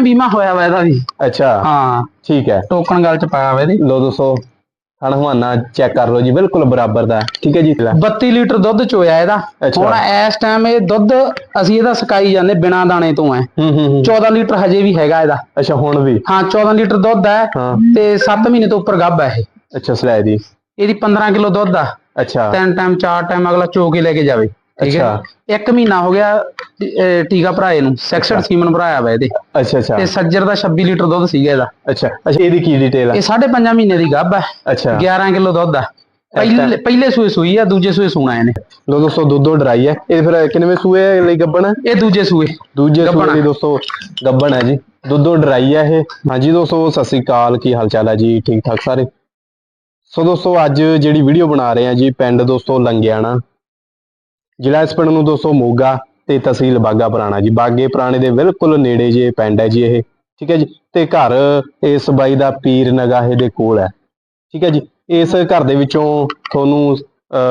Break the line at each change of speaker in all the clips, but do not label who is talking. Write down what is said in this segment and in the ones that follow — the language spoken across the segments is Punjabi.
ਕਰਾਉਣੇ ਬੀਮਾ ਹੋਇਆ ਵਾ ਇਹਦਾ ਵੀ।
ਅੱਛਾ।
ਹਾਂ।
ਠੀਕ ਹੈ।
ਟੋਕਨ ਗੱਲ ਚ ਪਾਇਆ ਵਾ ਇਹਦੇ।
ਲੋ ਦੋਸਤੋ ਥਣ ਹਵਾਨਾ ਚੈੱਕ ਕਰ ਲਓ ਜੀ ਬਿਲਕੁਲ ਬਰਾਬਰ ਦਾ। ਠੀਕ ਹੈ ਜੀ?
32 ਲੀਟਰ ਦੁੱਧ ਚੋਇਆ ਇਹਦਾ।
ਅੱਛਾ।
ਹੁਣ ਇਸ ਟਾਈਮ ਇਹ ਦੁੱਧ ਅਸੀਂ ਇਹਦਾ ਸਕਾਈ ਜਾਂਦੇ ਬਿਨਾ ਦਾਣੇ ਤੋਂ ਹੈ
ਹੂੰ ਹੂੰ ਹੂੰ।
14 ਲੀਟਰ ਹਜੇ ਵੀ ਹੈਗਾ ਇਹਦਾ।
ਅੱਛਾ ਹੁਣ ਵੀ?
ਹਾਂ 14 ਲੀਟਰ ਦੁੱਧ ਹੈ
ਹਾਂ।
ਤੇ 7 ਮਹੀਨੇ ਤੋਂ ਉੱਪਰ ਗੱਭ ਹੈ ਇਹ।
ਅੱਛਾ ਸਲਾਈ ਦੀ
ਇਹਦੀ 15 ਕਿਲੋ ਦੁੱਧ ਆ।
ਅੱਛਾ।
ਤਿੰਨ ਟਾਈਮ ਚਾਰ ਟਾਈਮ ਅਗਲਾ ਚੋ ਕੇ ਲੈ ਕੇ ਜਾਵੇ। ਠੀਕ ਹੈ। ਇੱਕ ਮਹੀਨਾ ਹੋ ਗਿਆ ਅਹ, ਟੀਕਾ ਭਰਾਏ ਨੂੰ ਸੈਕਸਡ ਸੀਮਨ ਭਰਾਇਆ ਵਾ ਇਹਦੇ।
ਅੱਛਾ ਅੱਛਾ।
ਤੇ ਸੱਜਰ ਦਾ 26 ਲੀਟਰ ਦੁੱਧ ਸੀਗਾ ਇਹਦਾ।
ਅੱਛਾ ਅੱਛਾ ਇਹਦੀ ਕੀ ਡਿਟੇਲ ਆ?
ਇਹ 5.5 ਮਹੀਨੇ ਦੀ ਗੱਭ ਹੈ
ਅੱਛਾ।
11 ਕਿਲੋ ਦੁੱਧ ਆ। ਪਹਿਲੇ ਪਹਿਲੇ ਸੂਏ ਸੂਈ ਆ ਦੂਜੇ ਸੂਏ ਸੂਣਾ ਇਹਨੇ।
ਲੋ ਦੋਸਤੋ ਦੁੱਧੋ ਡਰਾਈ ਹੈ ਇਹ ਫਿਰ ਕਿੰਨਵੇਂ ਸੂਏ ਲਈ ਗੱਬਣ ਹੈ
ਇਹ ਦੂਜੇ ਸੂਏ।
ਦੂਜੇ
ਗੱਭਣ
ਸੂਏ। ਦੀ ਦੋਸਤੋ ਗੱਬਣ ਹੈ ਜੀ। ਦੁੱਧੋ ਡਰਾਈ ਹੈ ਇਹ। ਹਾਂਜੀ ਦੋਸਤੋ ਸਤਿ ਸ੍ਰੀ ਅਕਾਲ। ਕੀ ਹਾਲ ਚਾਲ ਹੈ ਜੀ? ਠੀਕ ਠਾਕ ਸਾਰੇ? ਸੋ ਦੋਸਤੋ ਅੱਜ ਜਿਹੜੀ ਵੀਡੀਓ ਬਣਾ ਰਹੇ ਆ ਜੀ ਪਿੰਡ ਦੋਸਤੋ ਲੰਗਿਆਣਾ। ਜ਼ਿਲ੍ਹਾ ਇਸ ਪਿੰਡ ਨੂੰ ਦੋਸਤੋ ਮੋਗਾ ਤੇ ਤਹਿਸੀਲ ਬਾਗਾ ਪੁਰਾਣਾ ਜੀ। ਬਾਗੇ ਪੁਰਾਣੇ ਦੇ ਬਿਲਕੁਲ ਨੇੜੇ ਜੇ ਪਿੰਡ ਹੈ ਜੀ ਇਹ। ਠੀਕ ਹੈ ਜੀ? ਤੇ ਘਰ ਇਸ ਬਾਈ ਦਾ ਪੀਰ ਨਗਾਹੇ ਦੇ ਕੋਲ ਹੈ। ਠੀਕ ਹੈ ਜੀ? ਇਸ ਘਰ ਦੇ ਵਿੱਚੋਂ ਤੁਹਾਨੂੰ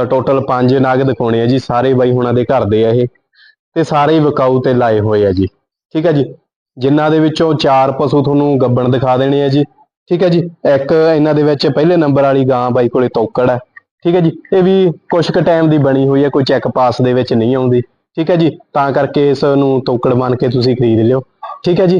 ਟੋਟਲ 5 ਨਾਗ ਦਿਖਾਉਣੇ ਆ ਜੀ। ਸਾਰੇ ਬਾਈ ਹੁਣਾਂ ਦੇ ਘਰ ਦੇ ਆ ਇਹ। ਤੇ ਸਾਰੇ ਵਿਕਾਊ ਤੇ ਲਾਏ ਹੋਏ ਆ ਜੀ। ਠੀਕ ਹੈ ਜੀ? ਜਿਨ੍ਹਾਂ ਦੇ ਵਿੱਚੋਂ ਚਾਰ ਪਸ਼ੂ ਤੁਹਾਨੂੰ ਗੱਬਣ ਦਿਖਾ ਦੇਣੇ ਆ ਜੀ। ਠੀਕ ਹੈ ਜੀ? ਇੱਕ ਇਹਨਾਂ ਦੇ ਵਿੱਚ ਪਹਿਲੇ ਨੰਬਰ ਵਾਲੀ ਗਾਂ ਬਾਈ ਕੋਲੇ ਤੋਕੜ ਹੈ। ਠੀਕ ਹੈ ਜੀ, ਇਹ ਵੀ ਕੁਛ ਕੁ ਟਾਈਮ ਦੀ ਬਣੀ ਹੋਈ ਹੈ, ਕੋਈ ਚੈੱਕ ਪਾਸ ਦੇ ਵਿੱਚ ਨਹੀਂ ਆਉਂਦੀ। ਠੀਕ ਹੈ ਜੀ, ਤਾਂ ਕਰਕੇ ਇਸ ਨੂੰ ਤੋਕੜ ਮੰਨ ਕੇ ਤੁਸੀਂ ਖਰੀਦ ਲਿਓ। ਠੀਕ ਹੈ ਜੀ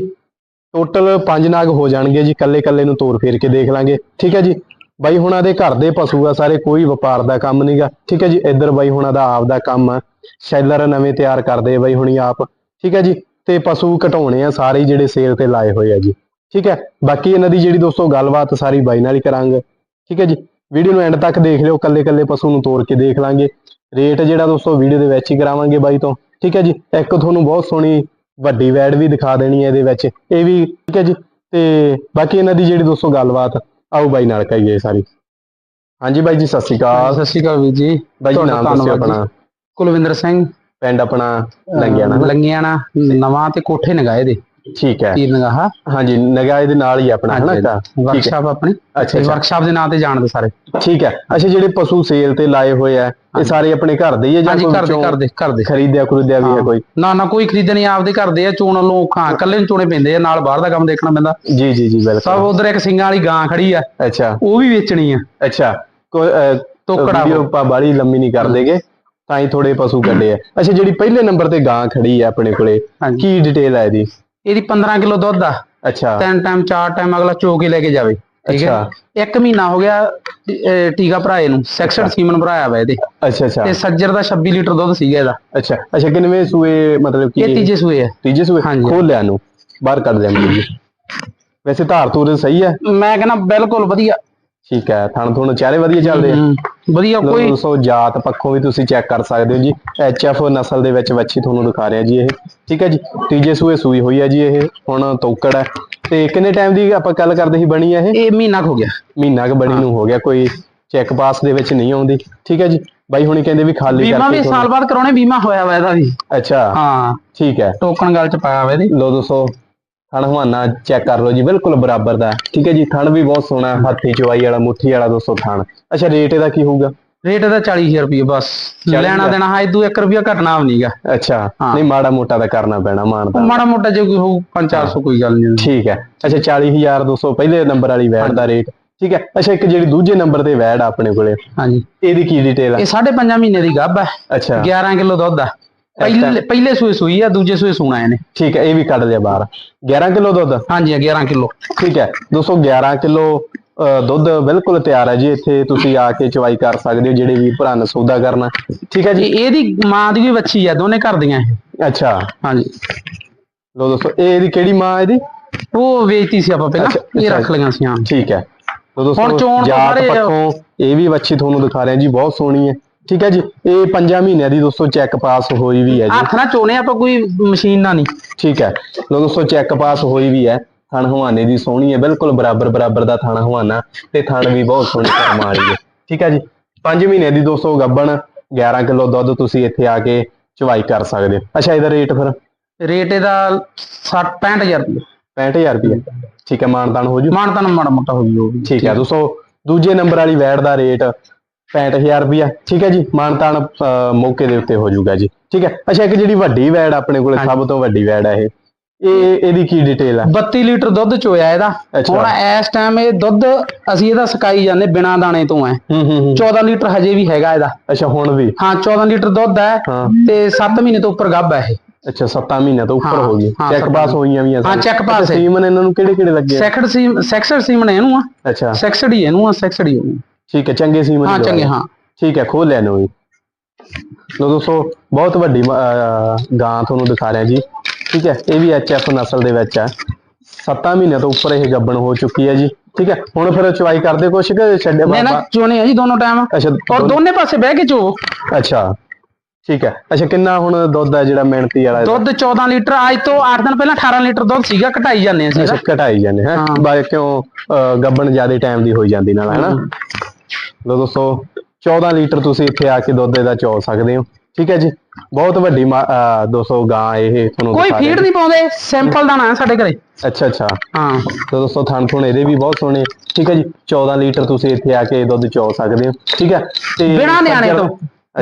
ਟੋਟਲ ਪੰਜ ਨਾਗ ਹੋ ਜਾਣਗੇ ਜੀ ਕੱਲੇ ਕੱਲੇ ਨੂੰ ਤੋਰ ਫੇਰ ਕੇ ਦੇਖ ਲਾਂਗੇ। ਠੀਕ ਹੈ ਜੀ, ਬਾਈ ਹੁਣਾਂ ਦੇ ਘਰ ਦੇ ਪਸ਼ੂ ਆ ਸਾਰੇ, ਕੋਈ ਵਪਾਰ ਦਾ ਕੰਮ ਨਹੀਂਗਾ ਠੀਕ ਹੈ ਜੀ, ਇੱਧਰ ਬਾਈ ਹੁਣਾਂ ਦਾ ਆਪ ਦਾ ਕੰਮ ਆ। ਸ਼ੈਲਰ ਨਵੇਂ ਤਿਆਰ ਕਰਦੇ ਬਾਈ ਹੁਣੀ ਆਪ। ਠੀਕ ਹੈ ਜੀ, ਤੇ ਪਸ਼ੂ ਘਟਾਉਣੇ ਆ ਸਾਰੇ ਜਿਹੜੇ ਸੇਲ ਤੇ ਲਾਏ ਹੋਏ ਆ ਜੀ। ਠੀਕ ਹੈ, ਬਾਕੀ ਇਹਨਾਂ ਦੀ ਜਿਹੜੀ ਦੋਸਤੋ ਗੱਲਬਾਤ ਸਾਰੀ ਬਾਈ ਨਾਲ ਹੀ ਕਰਾਂਗੇ। ਠੀਕ ਹੈ ਜੀ ਵੀਡੀਓ ਨੂੰ ਐਂਡ ਤੱਕ ਦੇਖ ਲਿਓ ਕੱਲੇ ਕੱਲੇ ਪਸ਼ੂ ਨੂੰ ਤੋੜ ਕੇ ਦੇਖ ਲਾਂਗੇ। ਰੇਟ ਜਿਹੜਾ ਦੋਸਤੋ ਵੀਡੀਓ ਦੇ ਵਿੱਚ ਹੀ ਕਰਾਵਾਂਗੇ ਬਾਈ ਤੋਂ। ਠੀਕ ਹੈ ਜੀ? ਇੱਕ ਤੁਹਾਨੂੰ ਬਹੁਤ ਸੋਹਣੀ ਵੱਡੀ ਵੈਡ ਵੀ ਦਿਖਾ ਦੇਣੀ ਹੈ ਇਹਦੇ ਵਿੱਚ। ਇਹ ਵੀ ਠੀਕ ਹੈ ਜੀ? ਤੇ ਬਾਕੀ ਇਹਨਾਂ ਦੀ ਜਿਹੜੀ ਦੋਸਤੋ ਗੱਲਬਾਤ ਆਓ ਬਾਈ ਨਾਲ ਕਰੀਏ ਸਾਰੀ। ਹਾਂਜੀ ਬਾਈ ਜੀ ਸਤਿ ਸ਼੍ਰੀ ਅਕਾਲ।
ਸਤਿ ਸ਼੍ਰੀ ਅਕਾਲ ਵੀਰ ਜੀ।
ਬਾਈ ਜੀ ਨਾਮ
ਜੀ।
ਆਪਣਾ।
ਕੁਲਵਿੰਦਰ ਸਿੰਘ।
ਪਿੰਡ ਆਪਣਾ ਲੰਗਿਆਣਾ?
ਲੰਗਿਆਣਾ ਨਵਾਂ ਤੇ ਕੋਠੇ ਨਗਾਏ ਦੇ।
ਠੀਕ ਹੈ।
ਤੀਰ ਨਗਾਹਾ।
ਹਾਂਜੀ ਨਗਾਏ ਦੇ ਨਾਲ ਹੀ ਆਪਣਾ ਹਨਾ ਤਾਂ?
ਵਰਕਸ਼ਾਪ ਆਪਣੀ।
ਅੱਛਾ
ਵਰਕਸ਼ਾਪ ਦੇ ਨਾਂ ਤੇ ਜਾਣਦੇ ਸਾਰੇ।
ਠੀਕ ਹੈ। ਅੱਛਾ ਜਿਹੜੇ ਪਸ਼ੂ ਸੇਲ ਤੇ ਲਾਏ ਹੋਏ ਆ ਇਹ ਸਾਰੇ ਆਪਣੇ ਘਰ ਦੇ ਹੀ ਆ ਜਾਂ ਕੋਈ
ਘਰ ਦੇ ਘਰ ਦੇ ਘਰ ਦੇ।
ਖਰੀਦਿਆ ਖਰੀਦਿਆ ਵੀ ਹੈ। ਕੋਈ?
ਨਾ ਨਾ ਕੋਈ ਖਰੀਦਣੀ ਆਪਦੇ ਘਰ ਦੇ ਆ ਚੋਣ ਲੋਕ ਇਕੱਲੇ ਨੂੰ ਚੋਣੇ ਪੈਂਦੇ ਆ ਨਾਲ ਬਾਹਰ ਦਾ ਕੰਮ ਦੇਖਣਾ ਪੈਂਦਾ।
ਜੀ ਜੀ ਜੀ
ਸਭ
ਬਿਲਕੁਲ
ਉਧਰ ਇੱਕ ਸਿੰਘਾਂ ਵਾਲੀ ਗਾਂ ਖੜੀ ਆ।
ਅੱਛਾ।
ਉਹ ਵੀ ਵੇਚਣੀ ਆ।
ਅੱਛਾ।
ਤੋਕੜਾ
ਵੀਡੀਓ ਆਪਾਂ ਬਾੜੀ ਲੰਮੀ ਨਹੀਂ ਕਰ ਦੇਗੇ ਤਾਂ ਹੀ ਥੋੜੇ ਪਸ਼ੂ ਕੱਢੇ ਆ। ਅੱਛਾ ਜਿਹੜੀ ਪਹਿਲੇ ਨੰਬਰ ਤੇ ਗਾਂ ਖੜੀ ਆ ਆਪਣੇ ਕੋਲੇ ਕੀ ਡਿਟੇਲ ਹੈ ਇਹਦੀ?
ਇਹਦੀ 15 ਕਿਲੋ ਦੁੱਧ ਆ।
ਅੱਛਾ।
ਤਿੰਨ ਟਾਈਮ ਚਾਰ ਟਾਈਮ ਅਗਲਾ ਚੋ ਕੇ ਲੈ ਕੇ ਜਾਵੇ। ਠੀਕ ਹੈ ਇੱਕ ਮਹੀਨਾ ਹੋ ਗਿਆ ਟੀਕਾ ਭਰਾਏ ਨੂੰ। ਸੈਕਸਡ ਸੀਮਨ ਭਰਾਇਆ ਵਾ ਇਹਦੇ।
ਅੱਛਾ ਅੱਛਾ।
ਤੇ ਸੱਜਰ ਦਾ 26 ਲੀਟਰ ਦੁੱਧ ਸੀਗਾ ਇਹਦਾ।
ਅੱਛਾ। ਅੱਛਾ ਕਿੰਨਵੇਂ ਸੂਏ ਮਤਲਬ ਕਿ
ਇਹ ਤੀਜੇ ਸੂਏ ਆ।
ਤੀਜੇ ਸੂਏ। ਖੋਲ ਲਿਆ ਨੂੰ ਬਾਹਰ ਕੱਢ ਜੀ ਵੈਸੇ ਧਾਰ ਤੂਰ ਸਹੀ ਹੈ
ਮੈਂ ਕਹਿੰਦਾ ਬਿਲਕੁਲ ਵਧੀਆ।
ਠੀਕ ਹੈ ਥਣ ਥੁਣ ਚਾਰੇ ਵਧੀਆ ਚੱਲਦੇ ਆ।
ਹਮ, ਵਧੀਆ ਕੋਈ
ਦੋਸਤੋ ਜਾਤ ਪੱਖੋਂ ਵੀ ਤੁਸੀਂ ਚੈੱਕ ਕਰ ਸਕਦੇ ਹੋ ਜੀ। ਐਫ ਨਸਲ ਦੇ ਵਿੱਚ ਵੱਛੀ ਤੁਹਾਨੂੰ ਦਿਖਾ ਰਿਹਾ ਜੀ ਇਹ। ਠੀਕ ਹੈ ਜੀ ਤੀਜੇ ਸੂਏ ਸੂਈ ਹੋਈ ਹੈ ਜੀ ਇਹ ਹੁਣ ਤੋਕੜ ਹੈ। ਤੇ ਕਿੰਨੇ ਟਾਈਮ ਦੀ ਆਪਾਂ ਗੱਲ ਕਰਦੇ ਸੀ ਬਣੀ ਹੈ ਇਹ?
ਇਹ ਮਹੀਨਾ ਕੁ ਹੋ ਗਿਆ।
ਮਹੀਨਾ ਕੁ ਬਣੀ ਨੂੰ ਹੋ। ਗਿਆ ਕੋਈ ਚੈੱਕ ਪਾਸ ਦੇ ਵਿੱਚ ਨਹੀਂ ਆਉਂਦੀ। ਠੀਕ ਹੈ ਜੀ ਬਾਈ ਹੁਣੀ ਕਹਿੰਦੇ ਵੀ ਖਾਲੀ
ਬੀਮਾ ਵੀ
ਕਰਕੇ
ਸਾਲ ਬਾਅਦ ਕਰਾਉਣੇ ਬੀਮਾ ਹੋਇਆ ਵਾ ਇਹਦਾ ਵੀ।
ਅੱਛਾ
ਹਾਂ।
ਠੀਕ ਹੈ।
ਟੋਕਨ ਗੱਲ ਚ ਪਾਇਆ ਵਾ ਇਹਦੇ।
ਲੋ ਦੋਸਤੋ ਥਣ ਹਵਾਨਾ ਚੈੱਕ ਕਰ ਲਓ ਜੀ ਬਿਲਕੁਲ ਬਰਾਬਰ ਦਾ। ਠੀਕ ਹੈ ਜੀ ਥਣ ਵੀ ਬਹੁਤ ਸੋਹਣਾ ਹੱਥੀ ਚਵਾਈ ਵਾਲਾ ਮੁੱਠੀ ਵਾਲਾ ਦੋਸਤੋ ਥਣ। ਅੱਛਾ ਰੇਟ ਇਹਦਾ ਕੀ ਹੋਊਗਾ?
ਰੇਟ ਇਹਦਾ 40000 ਰੁਪਏ ਬਸ।
40,000
ਲੈਣਾ ਦੇਣਾ ਹਾਂ ਇਦੂ 1 ਰੁਪਿਆ ਘਟਣਾ ਵੀ ਨਹੀਂਗਾ
ਅੱਛਾ। ਨਹੀਂ ਮਾੜਾ ਮੋਟਾ ਤਾਂ ਕਰਨਾ ਪੈਣਾ ਮਾਨਤਾ
ਮਾੜਾ ਮੋਟਾ ਜੇ ਕੋਈ ਹੋਊ 5-400 ਕੋਈ ਗੱਲ ਨਹੀਂ।
ਠੀਕ ਹੈ। ਅੱਛਾ 40200 ਪਹਿਲੇ ਨੰਬਰ ਵਾਲੀ ਵੈਡ ਦਾ ਰੇਟ ਠੀਕ ਹੈ। ਅੱਛਾ ਇੱਕ ਜਿਹੜੀ ਦੂਜੇ ਨੰਬਰ ਤੇ ਆ ਆਪਣੇ ਕੋਲੇ।
ਹਾਂਜੀ।
ਇਹਦੀ ਕੀ ਡਿਟੇਲ ਆ?
ਇਹ 5.5 ਮਹੀਨੇ ਦੀ ਗੱਭ ਹੈ।
ਅੱਛਾ।
11 ਕਿਲੋ ਦੁੱਧ ਆ। ਪਹਿਲੇ ਪਹਿਲੇ ਸੂਏ ਸੂਈ ਆ ਦੂਜੇ ਸੂਏ ਸੂਣਾ ਇਹਨੇ।
ਠੀਕ ਹੈ ਇਹ ਵੀ ਕੱਢ ਲਿਆ ਬਾਹਰ। 11 ਕਿਲੋ ਦੁੱਧ?
ਹਾਂਜੀ 11 ਕਿਲੋ।
ਠੀਕ ਹੈ ਦੋਸਤੋ 11 ਕਿਲੋ ਦੁੱਧ ਬਿਲਕੁਲ ਤਿਆਰ ਹੈ ਜੀ ਇੱਥੇ। ਤੁਸੀਂ ਆ ਕੇ ਚਵਾਈ ਕਰ ਸਕਦੇ ਹੋ ਜਿਹੜੇ ਵੀ ਭਰਾ ਨੇ ਸੌਦਾ ਕਰਨਾ। ਠੀਕ ਹੈ ਜੀ?
ਇਹ ਇਹਦੀ ਮਾਂ ਦੀ ਵੀ ਬੱਚੀ ਆ ਦੋਨੇ ਘਰ ਦੀਆਂ ਇਹ।
ਅੱਛਾ।
ਹਾਂਜੀ।
ਲੋ ਦੋਸਤੋ ਇਹ ਇਹਦੀ ਕਿਹੜੀ ਮਾਂ ਇਹਦੀ?
ਉਹ ਵੇਚਤੀ ਸੀ ਆਪਾਂ ਪਹਿਲਾਂ ਇਹ। ਰੱਖ ਲਈਆਂ ਸੀ ਹਾਂ।
ਠੀਕ ਹੈ। ਲੋ ਦੋਸਤੋ
ਹੁਣ ਚੋਣ ਤੋਂ
ਜਾਤ ਪੱਖੋਂ ਇਹ ਵੀ ਵੱਛੀ ਤੁਹਾਨੂੰ ਦਿਖਾ ਰਿਹਾ ਜੀ ਬਹੁਤ ਸੋਹਣੀ ਹੈ। ਠੀਕ ਹੈ ਜੀ ਇਹ 5 ਮਹੀਨਿਆਂ ਦੀ ਦੋਸਤੋ ਚੈੱਕ ਪਾਸ ਹੋਈ ਵੀ ਹੈ ਜੀ।
ਹੱਥ ਨਾਲ ਚੋਣੇ ਆਪਾਂ ਕੋਈ ਮਸ਼ੀਨ ਨਾਲ ਨਹੀਂ।
ਠੀਕ ਹੈ ਲੋ ਦੋਸਤੋ ਚੈੱਕ ਪਾਸ ਹੋਈ ਵੀ ਹੈ। ਥਣ ਹਵਾਨੇ ਦੀ ਸੋਹਣੀ ਹੈ ਬਿਲਕੁਲ ਬਰਾਬਰ ਬਰਾਬਰ ਦਾ ਥਣ ਹਵਾਨਾ ਤੇ ਥਣ ਵੀ ਬਹੁਤ ਸੋਹਣੀ ਕਰਮ ਵਾਲੀ ਹੈ। ਠੀਕ ਹੈ ਜੀ 5 ਮਹੀਨੇ ਦੀ ਦੋਸਤੋ ਗੱਬਣ 11 ਕਿਲੋ ਦੁੱਧ ਤੁਸੀਂ ਇੱਥੇ ਆ ਕੇ ਚਵਾਈ ਕਰ ਸਕਦੇ ਹੋ। ਅੱਛਾ ਇਹਦਾ ਰੇਟ ਫਿਰ?
ਰੇਟ ਇਹਦਾ 60 65000 ਰੁਪਏ।
65000 ਰੁਪਏ। ਠੀਕ ਹੈ ਮਾਨਤਾਨ ਹੋ ਜੂ?
ਮਾਨ ਤਾਂ ਮਾੜਾ ਮੋਟਾ ਹੋ ਜੂ
ਠੀਕ ਹੈ ਦੋਸਤੋ ਦੂਜੇ ਨੰਬਰ ਵਾਲੀ ਵੈਟ ਦਾ ਰੇਟ 65000 ਰੁਪਇਆ ਠੀਕ ਹੈ ਜੀ? ਮਾਨਤਾਨ ਮੌਕੇ ਦੇ ਉੱਤੇ ਹੋ ਜਾਊਗਾ ਜੀ। ਠੀਕ ਹੈ? ਅੱਛਾ ਇੱਕ ਜਿਹੜੀ ਵੱਡੀ ਵੈੜ ਆਪਣੇ ਕੋਲੇ ਸਭ ਤੋਂ ਵੱਡੀ ਵੈੜ ਹੈ ਇਹ। ਇਹ ਇਹਦੀ ਕੀ ਡਿਟੇਲ ਆ?
32 ਲੀਟਰ ਦੁੱਧ ਚੋਇਆ ਇਹਦਾ। ਹੁਣ ਇਸ ਟਾਈਮ ਇਹ ਦੁੱਧ ਅਸੀਂ ਇਹਦਾ ਸਕਾਈ ਜਾਂਦੇ ਬਿਨਾ ਦਾਣੇ ਤੋਂ ਹੈ
ਹੂੰ ਹੂੰ ਹੂੰ।
14 ਲੀਟਰ ਹਜੇ ਵੀ ਹੈਗਾ ਇਹਦਾ।
ਅੱਛਾ ਹੁਣ ਵੀ?
ਹਾਂ 14 ਲੀਟਰ ਦੁੱਧ ਹੈ ਤੇ 7 ਮਹੀਨੇ ਤੋਂ ਉੱਪਰ ਗੱਭ ਹੈ ਇਹ।
ਅੱਛਾ 7 ਮਹੀਨਿਆਂ ਤੋਂ ਉੱਪਰ
ਹਾਂ,
ਗਈ। ਚੈੱਕ ਪਾਸ ਹੋਈਆਂ ਵੀ ਆ
ਹਾਂ, pass ਹੈ।
ਸੀਮਨ ਇਹਨਾਂ ਨੂੰ ਕਿਹੜੇ ਕਿਹੜੇ ਲੱਗੇ ਆ?
ਸੈਕੜ ਸੀਮ ਸੈਕਸਡ ਸੀਮਨ ਇਹਨੂੰ ਆ।
ਅੱਛਾ।
ਸੈਕਸਡ ਹੀ ਇਹਨੂੰ ਆ ਸੈਕਸਡ ਹੀ ਉਹਨੂੰ।
ਠੀਕ ਹੈ ਚੰਗੇ ਸੀਮਨ
ਹਾਂ
ਹੀ
ਚੰਗੇ। ਹਾਂ।
ਠੀਕ ਹੈ ਖੋਲ ਲਿਆ ਨੂੰ ਲੋ ਦੋਸਤੋ ਬਹੁਤ ਵੱਡੀ ਗਾਂ ਤੁਹਾਨੂੰ ਦਿਖਾ ਰਿਹਾ ਜੀ। ਠੀਕ ਹੈ ਇਹ ਵੀ ਐਚਐਫ ਨਸਲ ਦੇ ਵਿੱਚ ਹੈ। 7 ਮਹੀਨਿਆਂ ਤੋਂ ਉੱਪਰ ਇਹ ਗੱਬਣ ਹੋ ਚੁੱਕੀ ਹੈ ਜੀ। ਠੀਕ ਹੈ ਹੁਣ ਫਿਰ ਚੁਆਈ ਕਰਦੇ ਕੁਛ ਕਿ ਛੱਡੇ
ਮੈਂ ਨਾ
ਬਾਬਾ?
ਚੋਣੇ ਆ ਜੀ ਦੋਨੋਂ ਟਾਈਮ
ਅੱਛਾ
ਔਰ
ਦੋਨ-
ਪਾਸੇ ਬਹਿ ਕੇ ਚੋ।
ਅੱਛਾ ਠੀਕ ਹੈ। ਅੱਛਾ ਕਿੰਨਾ ਹੁਣ ਦੁੱਧ ਹੈ ਜਿਹੜਾ ਮਿਹਨਤੀ ਵਾਲਾ?
ਦੁੱਧ 14 ਲੀਟਰ ਅੱਜ ਤੋਂ 8 ਦਿਨ ਪਹਿਲਾਂ 18 ਲੀਟਰ ਦੁੱਧ ਸੀਗਾ ਘਟਾਈ ਜਾਂਦੇ ਅਸੀਂ
ਅੱਛਾ ਘਟਾਈ ਜਾਂਦੇ ਹੈ। ਬਾਈ ਕਿਉਂ ਗੱਬਣ ਜ਼ਿਆਦਾ ਟਾਈਮ ਦੀ ਹੋਈ ਜਾਂਦੀ ਨਾਲ ਹੈ ਨਾ? ਲੋ ਦੋਸਤੋ 14 ਲੀਟਰ ਤੁਸੀਂ ਇੱਥੇ ਆ ਕੇ ਦੁੱਧ ਇਹਦਾ ਚੋ ਸਕਦੇ ਹੋ। ਠੀਕ ਹੈ ਜੀ? ਬਹੁਤ ਵੱਡੀ ਦੋਸਤੋ ਗਾਂ ਇਹ ਤੁਹਾਨੂੰ
ਕੋਈ ਫੀਡ ਨਹੀਂ ਪਾਉਂਦੇ ਸਿੰਪਲ ਦਾਣਾ ਹੈ ਸਾਡੇ ਘਰੇ।
ਅੱਛਾ ਅੱਛਾ।
ਹਾਂ।
ਤੇ ਦੋਸਤੋ ਥਣ ਥੁਣ ਇਹਦੇ ਵੀ ਬਹੁਤ ਸੋਹਣੇ। ਠੀਕ ਹੈ ਜੀ? 14 ਲੀਟਰ ਤੁਸੀਂ ਇੱਥੇ ਆ ਕੇ ਦੁੱਧ ਚੋ ਸਕਦੇ ਹੋ। ਠੀਕ ਹੈ? ਤੇ
ਬਿਨਾ ਨਿਆਣੇ ਤੋਂ।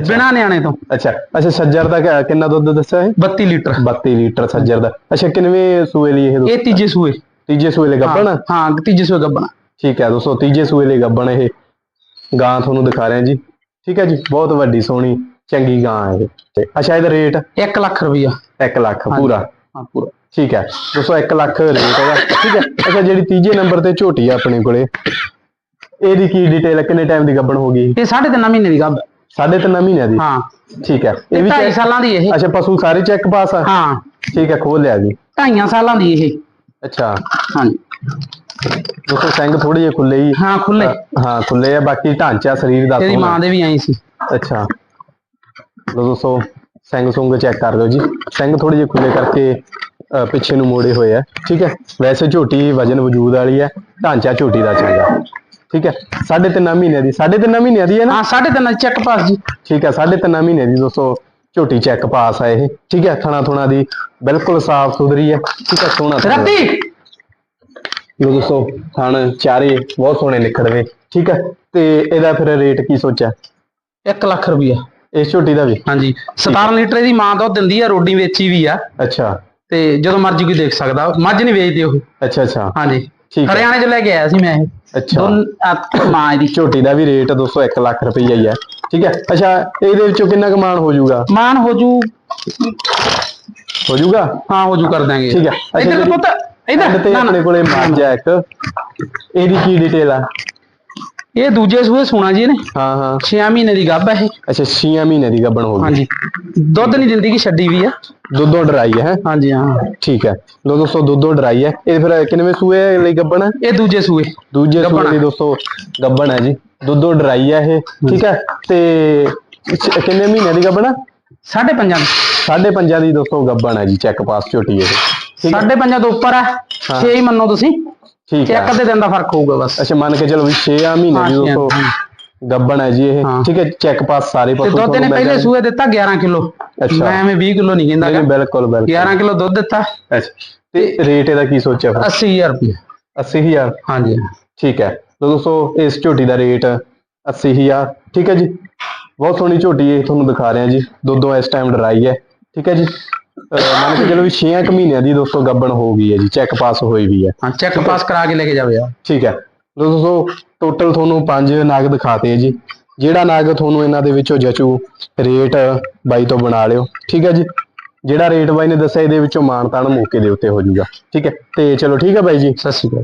ਬਿਨਾ ਨਿਆਣੇ ਤੋਂ।
ਅੱਛਾ। ਅੱਛਾ ਸੱਜਰ ਦਾ ਕਿੰਨਾ ਦੁੱਧ ਦੱਸਿਆ ਹੈ
32 ਲੀਟਰ।
32 ਲੀਟਰ ਸੱਜਰ ਦਾ। ਅੱਛਾ ਕਿੰਨਵੇਂ ਸੂਏ ਲਈ ਇਹ
ਇਹ ਤੀਜੇ ਸੂਏ।
ਤੀਜੇ ਸੂਏ ਲਈ ਗੱਬਣ?
ਹਾਂ ਤੀਜੇ ਸੂਏ ਗੱਬਣਾ।
ਠੀਕ ਹੈ ਦੋਸਤੋ ਤੀਜੇ ਸੂਏ ਲਈ ਗੱਬਣ ਇਹ। ਗਾਂ ਤੁਹਾਨੂੰ ਦਿਖਾ ਰਿਹਾ ਜੀ। ਠੀਕ ਹੈ ਜੀ ਬਹੁਤ ਵੱਡੀ ਸੋਹਣੀ ਚੰਗੀ ਗਾਂ ਹੈ ਇਹ। ਤੇ ਅੱਛਾ ਇਹਦਾ ਰੇਟ?
1 ਲੱਖ ਰੁਪਈਆ।
1 ਲੱਖ ਪੂਰਾ?
ਹਾਂ ਪੂਰਾ।
ਠੀਕ ਹੈ ਦੋਸਤੋ 1 ਲੱਖ ਰੇਟ ਹੈਗਾ। ਠੀਕ ਹੈ ਅੱਛਾ ਜਿਹੜੀ ਤੀਜੇ ਨੰਬਰ ਤੇ ਝੋਟੀ ਆ ਆਪਣੇ ਕੋਲੇ ਇਹਦੀ ਕੀ ਡਿਟੇਲ ਹੈ? ਕਿੰਨੇ ਟਾਈਮ ਦੀ ਗੱਬਣ ਹੋ ਗਈ?
ਇਹ ਸਾਢੇ ਤਿੰਨ ਮਹੀਨੇ ਦੀ ਗੱਬ
ਸਾਢੇ ਤਿੰਨ ਮਹੀਨਿਆਂ ਦੀ?
ਹਾਂ।
ਠੀਕ ਹੈ
ਇਹ
ਵੀ
2.5
check-
ਸਾਲਾਂ ਦੀ ਇਹ।
ਅੱਛਾ ਪਸ਼ੂ ਸਾਰੇ ਚੈੱਕ ਪਾਸ ਆ?
ਹਾਂ।
ਠੀਕ ਹੈ ਖੋਲ ਲਿਆ ਜੀ।
2.5 ਸਾਲਾਂ ਦੀ ਇਹ।
ਅੱਛਾ।
ਹਾਂਜੀ।
ਦੋਸਤੋ ਸਿੰਘ ਥੋੜੇ ਜਿਹੇ ਖੁੱਲੇ ਹੀ।
ਹਾਂ ਖੁੱਲੇ
ਹਾਂ ਖੁੱਲੇ ਆ ਬਾਕੀ ਢਾਂਚਾ ਸਰੀਰ ਦਾ ਸੋਹਣਾ।
ਮਾਂ ਦੇ ਵੀ ਆਈ ਸੀ।
ਅੱਛਾ। ਲਓ ਦੋਸਤੋ ਸਿੰਘ ਸੁੰਗ ਚੈੱਕ ਕਰ ਲਓ ਜੀ। ਸਿੰਘ ਥੋੜੇ ਜਿਹੇ ਖੁੱਲੇ ਕਰਕੇ ਪਿੱਛੇ ਨੂੰ ਮੋੜੇ ਹੋਏ ਆ। ਠੀਕ ਹੈ? ਵੈਸੇ ਝੋਟੀ ਵਜਨ ਵਜੂਦ ਵਾਲੀ ਹੈ ਢਾਂਚਾ ਝੋਟੀ ਦਾ ਚੰਗਾ। ਠੀਕ ਹੈ? ਸਾਢੇ ਤਿੰਨ ਮਹੀਨਿਆਂ ਦੀ ਸਾਢੇ ਤਿੰਨ ਮਹੀਨਿਆਂ ਦੀ ਹੈ ਨਾ?
ਹਾਂ ਸਾਢੇ ਤਿੰਨ ਚੈੱਕ ਪਾਸ ਜੀ।
ਠੀਕ ਹੈ ਸਾਢੇ ਤਿੰਨ ਮਹੀਨੇ ਦੀ ਦੋਸਤੋ ਝੋਟੀ ਚੈੱਕ ਪਾਸ ਆ ਇਹ। ਠੀਕ ਹੈ? ਥਣਾ ਥੁਣਾ ਦੀ ਬਿਲਕੁਲ ਸਾਫ਼ ਸੁਥਰੀ ਹੈ। ਠੀਕ ਹੈ? ਸੋਹਣਾ।
ਰੱਤੀ!
ਲਓ ਦੋਸਤੋ ਥਣ ਚਾਰੇ ਬਹੁਤ ਸੋਹਣੇ ਨਿਕੜਵੇ ਠੀਕ ਹੈ? ਤੇ ਇਹਦਾ ਫਿਰ ਰੇਟ ਕੀ ਸੋਚਿਆ?
1 ਲੱਖ ਰੁਪਈਆ।
ਇਸ ਝੋਟੀ ਦਾ ਵੀ?
ਹਾਂਜੀ। 17 ਲੀਟਰ ਦੀ ਮਾਂ ਦੁੱਧ ਦਿੰਦੀ ਆ ਰੋਡੀ ਵੇਚੀ ਵੀ ਆ।
ਅੱਛਾ।
ਤੇ ਜਦੋਂ ਮਰਜ਼ੀ ਕੋਈ ਦੇਖ ਸਕਦਾ ਮੱਝ ਨਹੀਂ ਵੇਚਦੇ ਉਹ।
ਅੱਛਾ ਅੱਛਾ।
ਹਾਂਜੀ।
ਠੀਕ
ਹਰਿਆਣੇ ਚ ਲੈ ਕੇ ਆਇਆ ਸੀ ਮੈਂ ਇਹ।
ਅੱਛਾ।
ਮਾਂ ਇਹਦੀ।
ਝੋਟੀ ਦਾ ਵੀ ਰੇਟ ਦੋਸਤੋ 1 ਲੱਖ ਰੁਪਈਆ ਹੀ ਹੈ ਠੀਕ ਹੈ? ਅੱਛਾ ਇਹਦੇ ਵਿੱਚੋਂ ਕਿੰਨਾ ਕਮਾਨ ਹੋ ਜਾਊਗਾ?
ਮਾਨ ਹੋ ਜੂ।
ਹੋ ਜਾਊਗਾ?
ਹਾਂ ਹੋ ਜੂ ਕਰ ਦਾਂਗੇ
ਠੀਕ ਹੈ।
ਇਧਰ ਪੁੱਤ
ਐਂਡ
ਇਧਰ
ਤੇ ਆਪਣੇ ਕੋਲੇ ਮੱਝ ਹੈ ਇੱਕ। ਇਹਦੀ ਕੀ ਡਿਟੇਲ ਆ?
ਇਹ ਦੂਜੇ ਸੂਏ ਸੁਣਾ ਜੀ ਇਹਨੇ।
ਹਾਂ ਹਾਂ।
6 ਮਹੀਨੇ ਦੀ ਗੱਭ ਹੈ ਇਹ।
ਅੱਛਾ 6 ਮਹੀਨੇ ਦੀ ਗੱਬਣ ਹੋ ਗਈ।
ਹਾਂਜੀ। ਦੁੱਧ ਨਹੀਂ ਦਿੰਦੀ ਕਿ ਛੱਡੀ ਵੀ ਆ।
ਦੁੱਧੋਂ ਡਰਾਈ ਹੈ?
ਹਾਂਜੀ ਹਾਂ।
ਠੀਕ ਹੈ ਲੋ ਦੋਸਤੋ ਦੁੱਧੋਂ ਡਰਾਈ ਹੈ ਇਹ ਫਿਰ ਕਿੰਨਵੇਂ ਸੂਏ ਲਈ ਗੱਬਣ ਹੈ
ਇਹ ਦੂਜੇ ਸੂਏ
ਦੂਜੇ
ਗੱਭਣ
ਸੂਏ। ਲਈ ਦੋਸਤੋ ਗੱਬਣ ਹੈ ਜੀ। ਦੁੱਧੋਂ ਡਰਾਈ ਹੈ ਇਹ। ਠੀਕ ਹੈ ਤੇ ਕਿੰਨੇ ਮਹੀਨਿਆਂ ਦੀ ਗੱਬਣ ਹੈ
ਸਾਢੇ ਪੰਜਾਂ ਦੀ।
ਸਾਢੇ ਪੰਜਾਂ ਦੀ ਦੋਸਤੋ ਗੱਬਣ ਹੈ ਜੀ ਚੈੱਕ ਪਾਸ ਝੋਟੀ ਇਹ।
ਸਾਢੇ ਪੰਜਾਂ ਤੋਂ ਉੱਪਰ ਆ 6 ਹੀ ਮੰਨੋ ਤੁਸੀਂ।
ਠੀਕ ਹੈ।
ਦੇ ਦਿਨ ਦਾ ਫ਼ਰਕ ਹੋਊਗਾ ਬਸ।
ਅੱਛਾ ਮੰਨ ਕੇ ਚਲੋ ਵੀ 6 ਮਹੀਨੇ
ਹਾਂ,
ਦੀ ਦੋਸਤੋ। ਗੱਬਣ ਹੈ ਜੀ ਇਹ। ਠੀਕ ਹੈ ਚੈੱਕ ਪਾਸ ਸਾਰੇ
ਤੇ
ਪਸ਼ੂ
ਦੁੱਧ ਨੇ ਪਹਿਲੇ। ਸੂਏ ਦਿੱਤਾ 11 ਕਿਲੋ। ਮੈਂ ਐਵੇਂ 20 ਕਿਲੋ ਨਹੀਂ ਕਹਿੰਦਾ
ਨਹੀਂ ਬਿਲਕੁਲ ਬਿਲਕੁਲ।
11 ਕਿਲੋ ਦੁੱਧ ਦਿੱਤਾ।
ਅੱਛਾ। ਤੇ ਰੇਟ ਇਹਦਾ ਕੀ ਸੋਚਿਆ ਫਿਰ?
80000 ਰੁਪਏ
80000
ਹਾਂਜੀ।
ਠੀਕ ਹੈ। ਤਾਂ ਦੋਸਤੋ ਇਸ ਝੋਟੀ ਦਾ ਰੇਟ 80000 ਠੀਕ ਹੈ ਜੀ। ਬਹੁਤ ਸੋਹਣੀ ਝੋਟੀ ਇਹ ਤੁਹਾਨੂੰ ਦਿਖਾ ਰਿਹਾ ਜੀ। ਦੁੱਧੋਂ ਇਸ ਟਾਈਮ ਡਰਾਈ ਹੈ। ਠੀਕ ਹੈ ਜੀ। ਮੰਨ ਕੇ ਚਲੋ ਵੀ 6 ਮਹੀਨਿਆਂ ਦੀ ਦੋਸਤੋ ਗੱਬਣ ਹੋ ਗਈ ਹੈ ਜੀ ਚੈੱਕ ਪਾਸ ਹੋਈ ਵੀ ਹੈ।
ਹਾਂ ਚੈੱਕ ਪਾਸ ਕਰਾ ਕੇ ਲੈ ਕੇ ਜਾਵੇ ਆ।
ਠੀਕ ਹੈ। ਦੋਸਤੋ ਟੋਟਲ ਤੁਹਾਨੂੰ ਪੰਜ ਨਾਗ ਦਿਖਾਤੇ ਜੀ। ਜਿਹੜਾ ਨਾਗ ਤੁਹਾਨੂੰ ਇਹਨਾਂ ਦੇ ਵਿੱਚੋਂ ਜਚੂ ਰੇਟ ਬਾਈ ਤੋਂ ਬਣਾ ਲਿਓ। ਠੀਕ ਹੈ ਜੀ। ਜਿਹੜਾ ਰੇਟ ਬਾਈ ਨੇ ਦੱਸਿਆ ਇਹਦੇ ਵਿੱਚੋਂ ਮਾਨਤਾਨ ਮੌਕੇ ਦੇ ਉੱਤੇ ਹੋ ਜਾਊਗਾ ਠੀਕ ਹੈ। ਤੇ ਚਲੋ ਠੀਕ ਹੈ ਬਾਈ ਜੀ।
ਸਤਿ ਸ਼੍ਰੀ ਅਕਾਲ